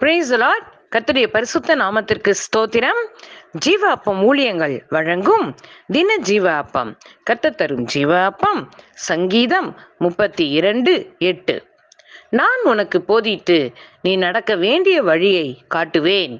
பிரேசலாட் கத்துடைய பரிசுத்த நாமத்திற்கு ஸ்தோத்திரம். ஜீவ அப்பம் ஊழியங்கள் வழங்கும் தின ஜீவ அப்பம் கர்த்தர் தரும் ஜீவ அப்பம் சங்கீதம் முப்பத்தி இரண்டு எட்டு. நான் உனக்கு போதித்து நீ நடக்க வேண்டிய வழியை காட்டுவேன்.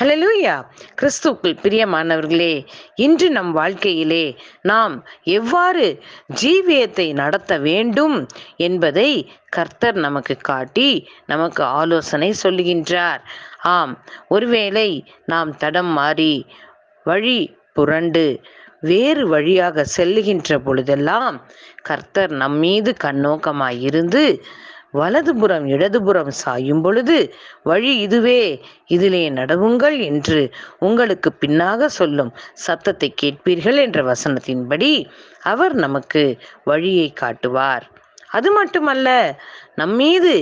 ஹலலூயா கிறிஸ்துக்குள் பிரியமானவர்களே இன்று நம் வாழ்க்கையிலே நாம் எவ்வாறு ஜீவியத்தை நடத்த வேண்டும் என்பதை கர்த்தர் நமக்கு காட்டி நமக்கு ஆலோசனை சொல்லுகின்றார். ஆம் ஒருவேளை நாம் தடம் மாறி வழி புரண்டு வேறு வழியாக செல்லுகின்ற பொழுதெல்லாம் கர்த்தர் நம்மீது கண்ணோக்கமாயிருந்து வலதுபுறம் இடதுபுறம் சாயும் பொழுது வழி இதுவே இதிலே நடவுங்கள் என்று உங்களுக்கு பின்னாக சொல்லும் சத்தத்தை கேட்பீர்கள் என்ற வசனத்தின்படி அவர் நமக்கு வழியை காட்டுவார். அது மட்டுமல்ல நம்மீது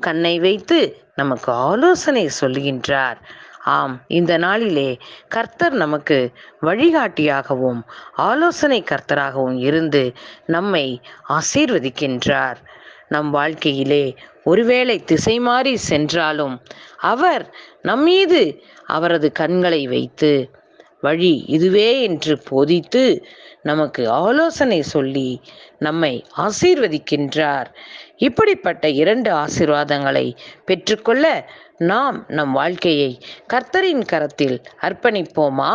கண்ணை வைத்து நமக்கு ஆலோசனை சொல்லுகின்றார் ஆம் இந்த நாளிலே கர்த்தர் நமக்கு வழிகாட்டியாகவும் ஆலோசனை கர்த்தராகவும் இருந்து நம்மை ஆசீர்வதிக்கின்றார். நம் வாழ்க்கையிலே ஒருவேளை திசை மாறி சென்றாலும் அவர் நம்மீது அவரது கண்களை வைத்து வழி இதுவே என்று போதித்து நமக்கு ஆலோசனை சொல்லி நம்மை ஆசீர்வதிக்கின்றார். இப்படிப்பட்ட இரண்டு ஆசீர்வாதங்களை பெற்றுக்கொள்ள நாம் நம் வாழ்க்கையை கர்த்தரின் கரத்தில் அர்ப்பணிப்போமா?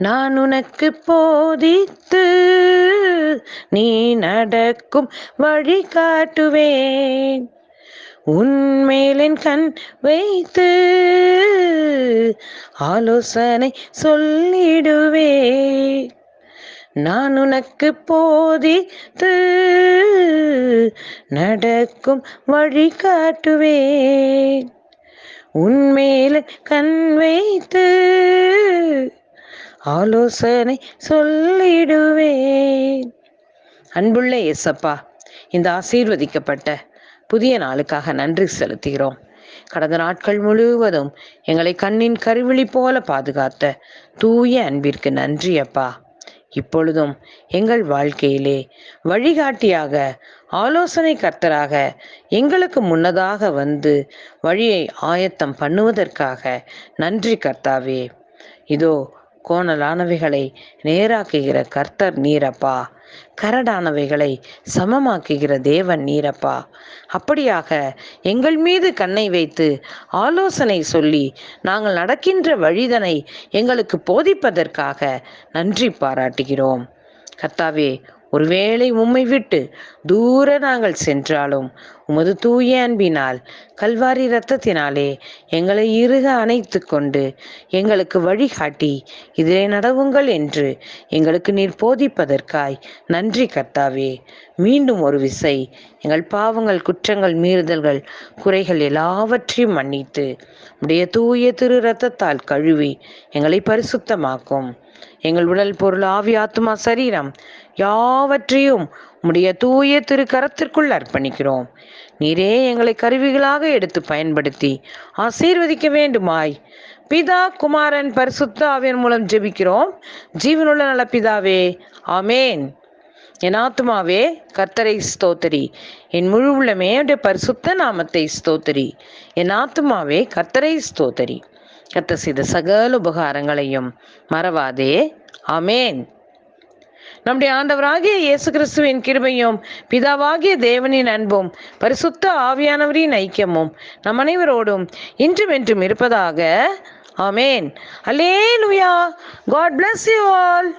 நான் உனக்கு போதித்து நீ நடக்கும் வழி காட்டுவேன். உன்மேலின் கண் வைத்து ஆலோசனை சொல்லிடுவே நான் உனக்கு போதித்து நடக்கும் வழி காட்டுவேன். உன்மேல கண் வைத்து ஆலோசனை சொல்லிடுவேன். அன்புள்ள எஸ்அப்பா இந்த ஆசீர்வதிக்கப்பட்ட புதிய நாளுக்காக நன்றி செலுத்துகிறோம். கடந்த நாட்கள் முழுவதும் எங்களை கண்ணின் கருவிழி போல பாதுகாத்த தூய அன்பிற்கு நன்றி அப்பா. இப்பொழுதும் எங்கள் வாழ்க்கையிலே வழிகாட்டியாக ஆலோசனை கர்த்தராக எங்களுக்கு முன்னதாக வந்து வழியை ஆயத்தம் பண்ணுவதற்காக நன்றி கர்த்தாவே. இதோ கோணலானவைகளை நேராக்குகிற கர்த்தர் நீரப்பா. கரடானவைகளை சமமாக்குகிற தேவன் நீரப்பா. அப்படியாக எங்கள் மீது கண்ணை வைத்து ஆலோசனை சொல்லி நாங்கள் நடக்கின்ற வழிதனை எங்களுக்கு போதிப்பதற்காக நன்றி பாராட்டுகிறோம். கர்த்தாவே ஒருவேளை உம்மை விட்டு தூர நாங்கள் சென்றாலும் உமது தூய அன்பினால் கல்வாரி இரத்தத்தினாலே எங்களை இறுக அணைத்து கொண்டு எங்களுக்கு வழிகாட்டி இதிலே நடவுங்கள் என்று எங்களுக்கு நீர் போதிப்பதற்காய் நன்றி கர்த்தாவே. மீண்டும் ஒரு விசை எங்கள் பாவங்கள் குற்றங்கள் மீறுதல்கள் குறைகள் எல்லாவற்றையும் மன்னித்து உடைய தூய திரு இரத்தத்தால் கழுவி எங்களை பரிசுத்தமாக்கும். எங்கள் உடல் பொருள் ஆவி ஆத்மா சரீரம் யாவற்றையும் உம்முடைய தூய திரு கரத்திற்குள் அர்ப்பணிக்கிறோம். நீரே எங்களை கருவிகளாக எடுத்து பயன்படுத்தி ஆசீர்வதிக்க வேண்டுமாய். பிதா குமாரன் பரிசுத்த ஆவியன் மூலம் ஜெபிக்கிறோம். ஜீவனுள்ள நல பிதாவே ஆமேன். என் ஆத்மாவே கர்த்தரை ஸ்தோத்தரி. என் முழு உள்ளமே பரிசுத்த நாமத்தை ஸ்தோத்தரி. என் ஆத்மாவே கர்த்தரை ஸ்தோத்தரி. கத்த செய்த சகல உபகாரங்களையும் மறவாதே. அமேன் நம்முடைய ஆண்டவராகிய இயேசு கிறிஸ்துவின் கிருபையும் பிதாவாகிய தேவனின் அன்பும் பரிசுத்த ஆவியானவரின் ஐக்கியமும் நம் அனைவரோடும் இன்றும் என்றும் இருப்பதாக. Amen. Hallelujah God bless you all